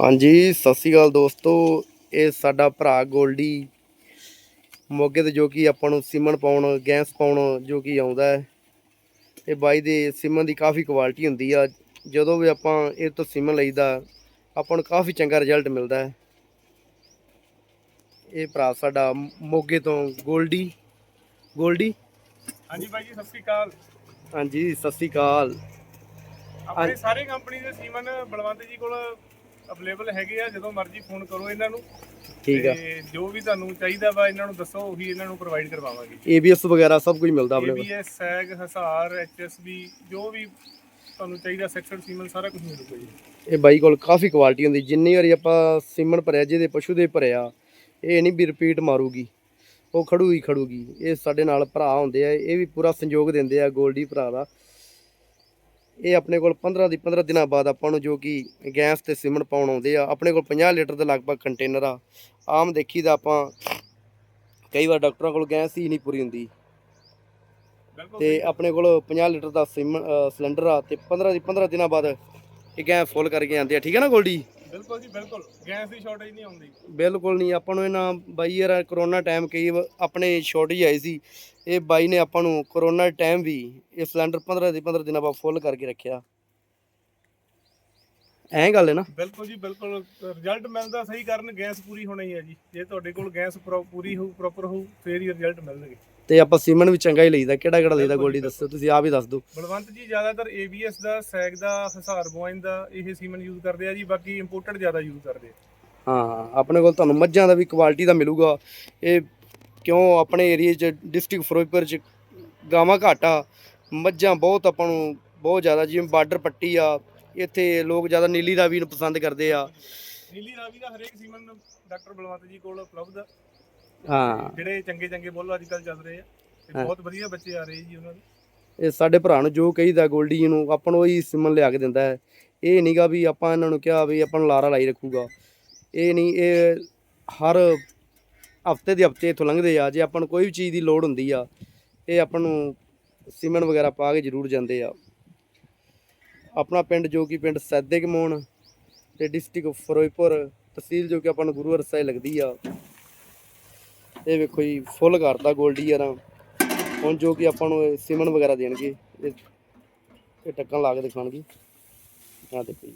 ਹਾਂਜੀ ਸਤਿ ਸ਼੍ਰੀ ਅਕਾਲ ਦੋਸਤੋ। ਇਹ ਸਾਡਾ ਭਰਾ ਗੋਲਡੀ ਮੋਗੇ ਤੇ ਜੋ ਕਿ ਆਪਾਂ ਨੂੰ ਸਿਮਨ ਪਾਉਣ ਗੈਸ ਪਾਉਣ ਜੋ ਕਿ ਆਉਂਦਾ ਹੈ। ਇਹ ਬਾਈ ਦੇ ਸਿਮਨ ਦੀ ਕਾਫੀ ਕੁਆਲਿਟੀ ਹੁੰਦੀ ਆ। ਜਦੋਂ ਵੀ ਆਪਾਂ ਇਹ ਤੋਂ ਸਿਮਨ ਲਈਦਾ ਆਪਾਂ ਨੂੰ ਕਾਫੀ ਚੰਗਾ ਰਿਜ਼ਲਟ ਮਿਲਦਾ ਹੈ। ਇਹ ਭਰਾ ਸਾਡਾ ਮੋਗੇ ਤੋਂ ਗੋਲਡੀ। ਗੋਲਡੀ? ਹਾਂਜੀ ਬਾਈ ਜੀ ਸਤਿ ਸ਼੍ਰੀ ਅਕਾਲ। ਹਾਂਜੀ ਸਤਿ ਸ਼੍ਰੀ ਅਕਾਲ। ਆਪਣੇ ਸਾਰੇ ਕੰਪਨੀ ਦੇ ਸੀਮਨ ਬਲਵੰਤ ਜੀ ਕੋਲ ਅਵੇਲੇਬਲ ਹੈਗੇ ਆ ਜਦੋਂ ਮਰਜ਼ੀ ਫੋਨ ਕਰੋ ਇਹਨਾਂ ਨੂੰ। ਠੀਕ ਆ। ਤੇ ਜੋ ਵੀ ਤੁਹਾਨੂੰ ਚਾਹੀਦਾ ਵਾ ਇਹਨਾਂ ਨੂੰ ਦੱਸੋ ਉਹੀ ਇਹਨਾਂ ਨੂੰ ਪ੍ਰੋਵਾਈਡ ਕਰਵਾਵਾਂਗੇ। ABS ਵਗੈਰਾ ਸਭ ਕੁਝ ਮਿਲਦਾ ਆਪਣੇ ਕੋਲ ABS ਸੈਗ ਹਸਾਰ ਐਚਐਸਬੀ ਜੋ ਵੀ ਤੁਹਾਨੂੰ ਚਾਹੀਦਾ ਸੈਕਸ਼ਨ ਸੀਮਨ ਸਾਰਾ ਕੁਝ ਮਿਲੂਗਾ ਜੀ। ਇਹ ਬਾਈ ਕੋਲ ਕਾਫੀ ਕੁਆਲਿਟੀ ਹੁੰਦੀ। ਜਿੰਨੀ ਵਾਰੀ ਆਪਾਂ ਸਿਮਣ ਭਰਿਆ ਜਿਹਦੇ ਪਸ਼ੂ ਦੇ ਭਰਿਆ ਇਹ ਨਹੀਂ ਵੀ ਰਿਪੀਟ ਮਾਰੂਗੀ। ਉਹ ਖੜੂਗੀ ਖੜੂਗੀ। ਇਹ ਸਾਡੇ ਨਾਲ ਭਰਾ ਹੁੰਦੇ ਆ ਇਹ ਵੀ ਪੂਰਾ ਸੰਯੋਗ ਦਿੰਦੇ ਆ ਗੋਲਡੀ ਭਰਾ ਦਾ। ਇਹ ਆਪਣੇ ਕੋਲ 15 ਦੀ 15 ਦਿਨਾਂ ਬਾਅਦ ਆਪਾਂ ਨੂੰ ਜੋ ਕਿ ਗੈਸ ਤੇ ਸਿਮਣ ਪਾਉਣ ਆਉਂਦੇ ਆ ਆਪਣੇ ਕੋਲ 50 ਲੀਟਰ ਦੇ ਲਗਭਗ ਕੰਟੇਨਰ ਆ। ਆਮ ਦੇਖੀਦਾ ਆਪਾਂ ਕਈ ਵਾਰ ਡਾਕਟਰਾਂ ਕੋਲ ਗੈਸ ਹੀ ਨਹੀਂ ਪੂਰੀ ਹੁੰਦੀ। ਤੇ ਆਪਣੇ ਕੋਲ 50 ਲੀਟਰ ਦਾ ਸਿਲੰਡਰ ਆ ਤੇ 15 ਦੀ 15 ਦਿਨਾਂ ਬਾਅਦ ਇਹ ਗੈਸ ਫੁੱਲ ਕਰਕੇ ਆਉਂਦੇ ਆ। ਠੀਕ ਹੈ ਨਾ ਗੋਲਡੀ? ਬਿਲਕੁਲ ਜੀ, ਬਿਲਕੁਲ। ਗੈਸ ਦੀ ਸ਼ਾਰਟੇਜ ਨਹੀਂ ਆਉਂਦੀ। ਬਿਲਕੁਲ ਨਹੀਂ, ਆਪਾਂ ਨੂੰ ਇਹਨਾਂ ਬਾਈ ਯਾਰ ਕਰੋਨਾ ਟਾਈਮ ਕਈ ਵਾ- ਆਪਣੇ ਸ਼ਾਰਟੇਜ ਆਈ ਸੀ। ਇਹ ਬਾਈ ਨੇ ਆਪਾਂ ਨੂੰ ਕਰੋਨਾ ਟਾਈਮ ਵੀ ਇਹ ਸਿਲੰਡਰ 15 ਦੇ 15 ਦਿਨਾਂ ਬਾਅਦ ਫੁੱਲ ਕਰਕੇ ਰੱਖਿਆ। ਐਂ ਗੱਲ ਹੈ ਨਾ। ਬਿਲਕੁਲ ਜੀ ਬਿਲਕੁਲ। ਰਿਜ਼ਲਟ ਮਿਲਦਾ ਸਹੀ ਕਾਰਨ ਗੈਸ ਪੂਰੀ ਹੋਣੀ ਹੈ ਜੀ। ਜੇ ਤੁਹਾਡੇ ਕੋਲ ਗੈਸ ਪੂਰੀ ਹੋਊ ਪ੍ਰੋਪਰ ਹੋਊ ਫੇਰ ਹੀ ਰਿਜ਼ਲਟ ਮਿਲਣਗੇ। ਤੇ ਆਪਾਂ ਸੀਮਨ ਵੀ ਚੰਗਾ ਹੀ ਲਈਦਾ। ਕਿਹੜਾ ਕਿਹੜਾ ਲਈਦਾ ਗੋਲਡੀ ਦੱਸੋ? ਤੁਸੀਂ ਆਪ ਹੀ ਦੱਸ ਦਿਓ। ਬਲਵੰਤ ਜੀ ਜ਼ਿਆਦਾਤਰ ABS ਦਾ ਸੈਗ ਦਾ ਹਸਾਰ ਬੁਆਇਨ ਦਾ ਇਹ ਸੀਮਨ ਯੂਜ਼ ਕਰਦੇ ਆ ਜੀ। ਬਾਕੀ ਇੰਪੋਰਟਡ ਜ਼ਿਆਦਾ ਯੂਜ਼ ਕਰਦੇ ਆ। ਹਾਂ ਆਪਣੇ ਕੋਲ ਤੁਹਾਨੂੰ ਮੱਝਾਂ ਦਾ ਵੀ ਕੁਆਲਿਟੀ ਦਾ ਮਿਲੂਗਾ। ਇਹ ਕਿਉਂ ਆਪਣੇ ਏਰੀਏ 'ਚ ਡਿਸਟ੍ਰਿਕਟ ਫਿਰੋਜ਼ਪੁਰ 'ਚ ਗਾਵਾਂ ਘੱਟ। ਮੱਝਾਂ ਬਹੁਤ ਆਪਾਂ ਨੂੰ ਬਹੁਤ ਜ਼ਿਆਦਾ। ਜਿਵੇਂ ਬਾਰਡਰ ਪੱਟੀ ਆ ਇੱਥੇ ਲੋਕ ਜ਼ਿਆਦਾ ਨੀਲੀ ਰਾਵੀ ਨੂੰ ਪਸੰਦ ਕਰਦੇ ਆ। ਨੀਲੀ ਰਾਵੀ ਦਾ ਹਰੇਕ ਸੀਮਨ ਡਾਕਟਰ ਬਲਵੰਤ ਜੀ ਕੋਲ ਉਪਲਬਧ ਆ। ਹਾਂ। ਜਿਹੜੇ ਚੰਗੇ ਚੰਗੇ ਬੁੱਲ ਅੱਜ ਕੱਲ ਚੱਲ ਰਹੇ ਆ। ਤੇ ਹਾਂ। ਬਹੁਤ ਵਧੀਆ ਬੱਚੇ ਆ ਰਹੇ ਜੀ ਉਹਨਾਂ ਦੇ। ਇਹ ਸਾਡੇ ਭਰਾ ਨੂੰ ਜੋ ਕਹੀਦਾ ਗੋਲਡੀ ਜੀ ਨੂੰ ਆਪਾਂ ਨੂੰ ਉਹੀ ਸਿਮਨ ਲਿਆ ਕੇ ਦਿੰਦਾ ਹੈ। ਇਹ ਨਹੀਂਗਾ ਵੀ ਆਪਾਂ ਇਹਨਾਂ ਨੂੰ ਕਿਹਾ ਵੀ ਆਪਾਂ ਨੂੰ ਲਾਰਾ ਲਾਈ ਰੱਖੂਗਾ। ਇਹ ਨਹੀਂ ਇਹ ਹਰ ਹਫ਼ਤੇ ਦੇ ਹਫ਼ਤੇ ਇੱਥੋਂ ਲੰਘਦੇ ਆ। ਜੇ ਆਪਾਂ ਨੂੰ ਕੋਈ ਵੀ ਚੀਜ਼ ਦੀ ਲੋੜ ਹੁੰਦੀ ਆ ਇਹ ਆਪਾਂ ਨੂੰ ਸਿਮਨ ਵਗੈਰਾ ਪਾ ਕੇ ਜ਼ਰੂਰ ਜਾਂਦੇ ਆ। ਆਪਣਾ ਪਿੰਡ ਜੋ ਕਿ ਪਿੰਡ ਸੈਦੇ ਕਮੋਣ ਤੇ ਡਿਸਟ੍ਰਿਕਟ ਫਿਰੋਜ਼ਪੁਰ ਤਹਿਸੀਲ ਜੋ ਕਿ ਆਪਾਂ ਨੂੰ ਗੁਰੂ ਅਰਸਾਏ ਲੱਗਦੀ ਆ। ਇਹ ਵੇਖੋ ਜੀ ਫੁੱਲ ਕਰਤਾ ਗੋਲਡੀ ਯਾਰਾਂ ਹੁਣ ਜੋ ਕਿ ਆਪਾਂ ਨੂੰ ਸਿਮਨ ਵਗੈਰਾ ਦੇਣਗੇ ਇਹ ਇਹ ਟੱਕਾਂ ਲਾ ਕੇ ਦਿਖਾਣਗੇ ਆ ਦੇਖੋ ਜੀ।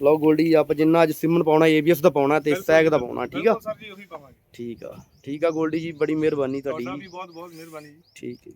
ਲਓ ਗੋਲਡੀ ਆਪਾਂ ਜਿੰਨਾ ਅੱਜ ਸਿਮਨ ਪਾਉਣਾ ਏਬੀਐਸ ਦਾ ਪਾਉਣਾ ਤੇ ਸੈਗ ਦਾ ਪਾਉਣਾ ਠੀਕ ਆ? ਸਰ ਜੀ ਉਹੀ ਪਾਵਾਂਗੇ। ਠੀਕ ਆ। ਠੀਕ ਆ ਗੋਲਡੀ ਜੀ ਬੜੀ ਮਿਹਰਬਾਨੀ ਤੁਹਾਡਾ। ਤੁਹਾਡੀ ਵੀ ਬਹੁਤ ਬਹੁਤ ਮਿਹਰਬਾਨੀ ਜੀ। ਠੀਕ ਹੈ।